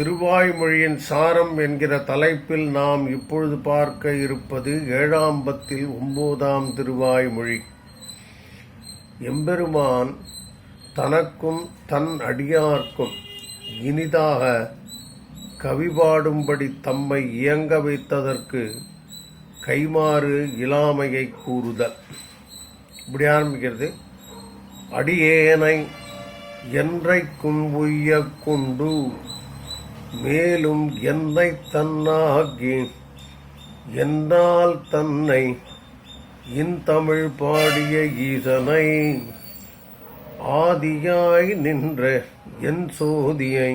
திருவாய்மொழியின் சாரம் என்கிற தலைப்பில் நாம் இப்பொழுது பார்க்க இருப்பது ஏழாம் பத்தில் ஒன்பதாம் திருவாய்மொழி. எம்பெருமான் தனக்கும் தன் அடியார்க்கும் இனிதாக கவிபாடும்படி தம்மை இயங்க வைத்ததற்கு கைமாறு இலாமையை கூறுதல். இப்படி ஆரம்பிக்கிறது. அடியேனை என்றைக்கும் உய்யக் கொண்டு மேலும் என்னை தன்னாகி என்னால் தன்னை இன்தமிழ் பாடிய ஈசனை ஆதியாய் நின்ற என் சோதியை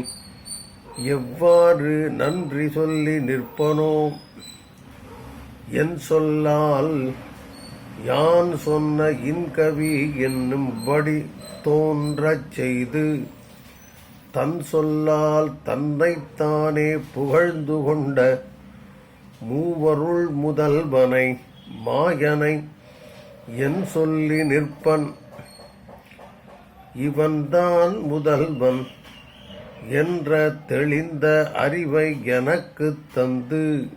எவ்வாறு நன்றி சொல்லி நிற்பனோ என் சொல்லால் யான் சொன்ன இன்கவி என்னும்படி தோன்றச் செய்து தன் சொல்லால் தன்னைத்தானே புகழ்ந்து கொண்ட மூவருள் முதல்வனை மாயனை என் சொல்லி நிற்பன். இவன்தான் முதல்வன் என்ற தெளிந்த அறிவை எனக்குத் தந்து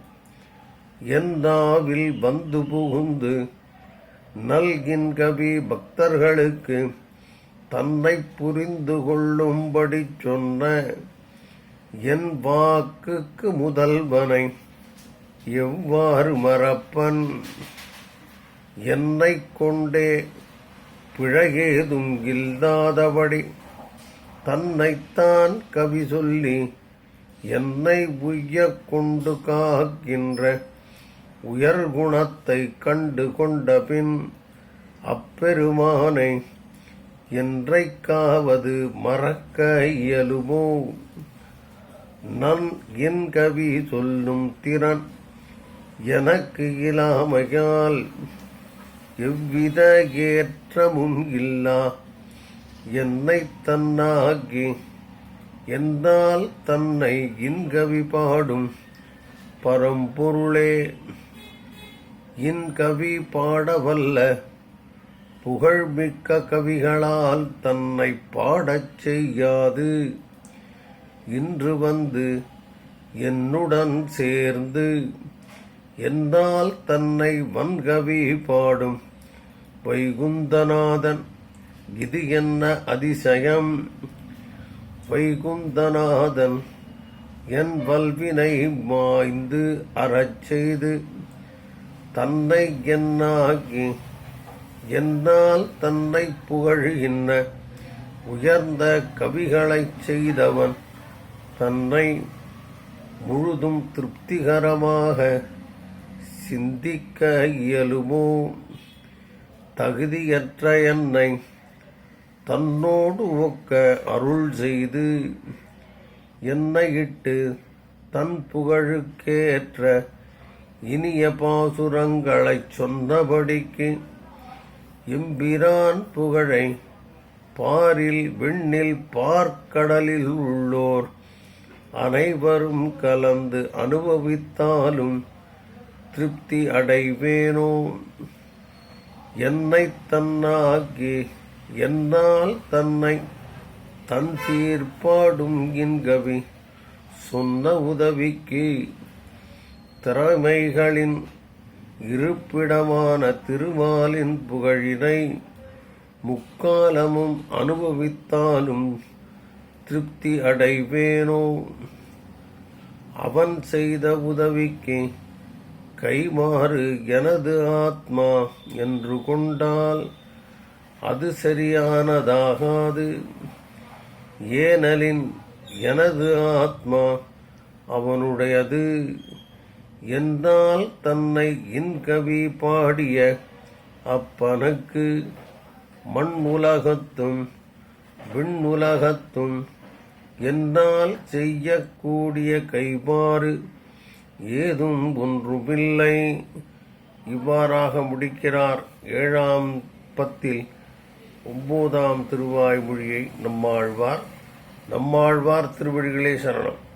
என் வந்து புகுந்து நல்கின் கவி பக்தர்களுக்கு தன்னை புரிந்து கொள்ளும்படி சொன்ன என் வாக்குக்கு முதல்வனை எவ்வாறு மறப்பன்? என்னை கொண்டே பிழையேதும் இல்லாதபடி தன்னைத்தான் கவி சொல்லி என்னை உய்ய கொண்டு காக்கின்ற உயர்குணத்தை கண்டு கொண்ட பின் அப்பெருமானை என்றைக்காவது மறக்க இயலுமோ? நன் என் கவி சொல்லும் திறன் எனக்கு இல்லாமையால் எவ்வித ஏற்றமும் இல்லா. என்னை தன்னாகி என்னால் தன்னை இன்கவி பாடும் பரம்பொருளே. இன்கவி பாடவல்ல புகழ்மிக்க கவிகளால் தன்னை பாடச் செய்யாது. இன்று வந்து என்னுடன் சேர்ந்து என்னால் தன்னை வன்கவி பாடும் வைகுந்தநாதன். இது என்ன அதிசயம்? வைகுந்தநாதன் என் வல்வினை மாய்ந்து அறச் செய்து தன்னை என்னாகி என்னால் தன்னை புகழ்கின்ற உயர்ந்த கவிகளைச் செய்தவன் தன்னை முழுதும் திருப்திகரமாக சிந்திக்க இயலுமோ? தகுதியற்ற என்னை தன்னோடு ஒக்க அருள் செய்து என்னை இட்டு தன் புகழுக்கேற்ற இனிய பாசுரங்களைச் சொன்னபடிக்கு எம்பிரான் புகழை பாரில் விண்ணில் பார்க்கடலில் உள்ளோர். அனைவரும் கலந்து அனுபவித்தாலும் திருப்தி அடைவேனோ? என்னை தன்னாகி என்னால் தன்னை தன் சீர்பாடும் இன்கவி சொன்ன உதவிக்கு திறமைகளின் இருப்பிடமான திருமாலின் புகழினை முக்காலமும் அனுபவித்தாலும் திருப்தி அடைவேனோ? அவன் செய்த உதவிக்கு கைமாறு எனது ஆத்மா என்று கொண்டால் அது சரியானதாகாது. ஏனலின் எனது ஆத்மா அவனுடையது. என்னால் தன்னை இன்கவி பாடிய அப்பனக்கு மண் உலகத்தும் விண்ணுலகத்தும் என்னால் செய்யக்கூடிய கைபாறு ஏதும் ஒன்றுமில்லை. இவ்வாறாக முடிக்கிறார் ஏழாம் பத்தில் ஒன்பதாம் திருவாய்மொழியை நம்மாழ்வார். நம்மாழ்வார் திருவடிகளே சரணம்.